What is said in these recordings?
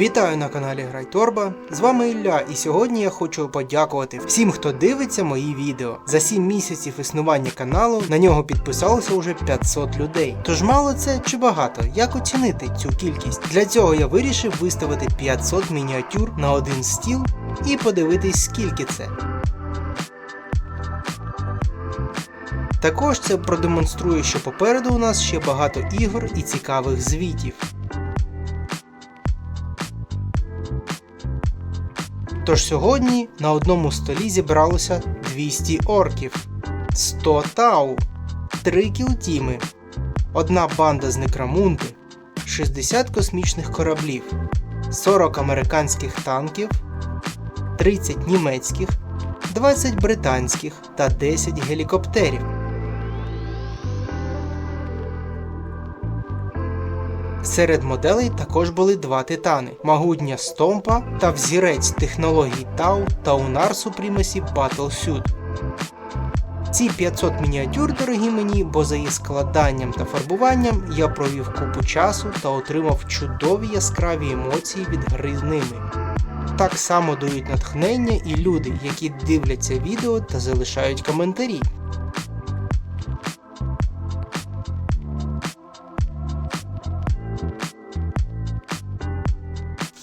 Вітаю на каналі Грайторба. З вами Ілля, і сьогодні я хочу подякувати всім, хто дивиться мої відео. За 7 місяців існування каналу на нього підписалося уже 500 людей. Тож мало це чи багато? Як оцінити цю кількість? Для цього я вирішив виставити 500 мініатюр на один стіл і подивитись, скільки це. Також це продемонструє, що попереду у нас ще багато ігор і цікавих звітів. Тож сьогодні на одному столі зібралося 200 орків, 100 тау, 3 кілтіми, одна банда з Некрамунди, 60 космічних кораблів, 40 американських танків, 30 німецьких, 20 британських та 10 гелікоптерів. Серед моделей також були два титани: Магутня Стомпа та взірець технологій Тау та Унар Supremacy Battlesuit. Ці 500 мініатюр дорогі мені, бо за їх складанням та фарбуванням я провів купу часу та отримав чудові яскраві емоції від гри з ними. Так само дають натхнення і люди, які дивляться відео та залишають коментарі.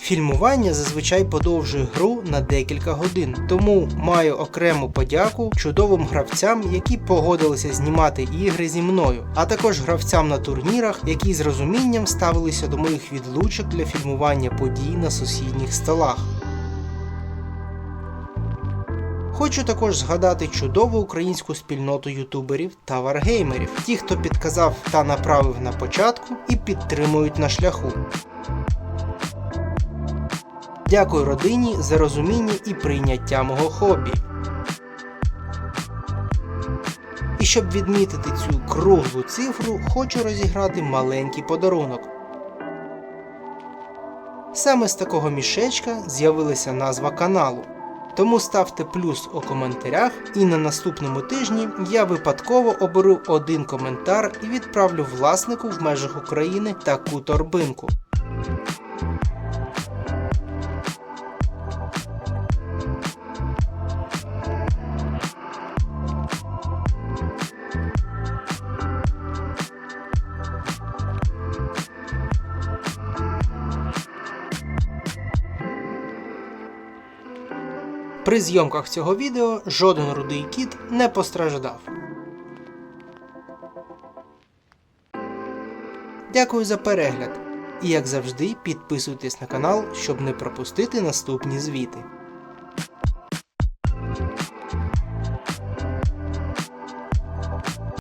Фільмування зазвичай подовжує гру на декілька годин, тому маю окрему подяку чудовим гравцям, які погодилися знімати ігри зі мною, а також гравцям на турнірах, які з розумінням ставилися до моїх відлучок для фільмування подій на сусідніх столах. Хочу також згадати чудову українську спільноту ютуберів та варгеймерів, ті, хто підказав та направив на початку і підтримують на шляху. Дякую родині за розуміння і прийняття мого хобі. І щоб відмітити цю круглу цифру, хочу розіграти маленький подарунок. Саме з такого мішечка з'явилася назва каналу. Тому ставте плюс у коментарях, і на наступному тижні я випадково оберу один коментар і відправлю власнику в межах України таку торбинку. При зйомках цього відео жоден рудий кіт не постраждав. Дякую за перегляд. І як завжди, підписуйтесь на канал, щоб не пропустити наступні звіти.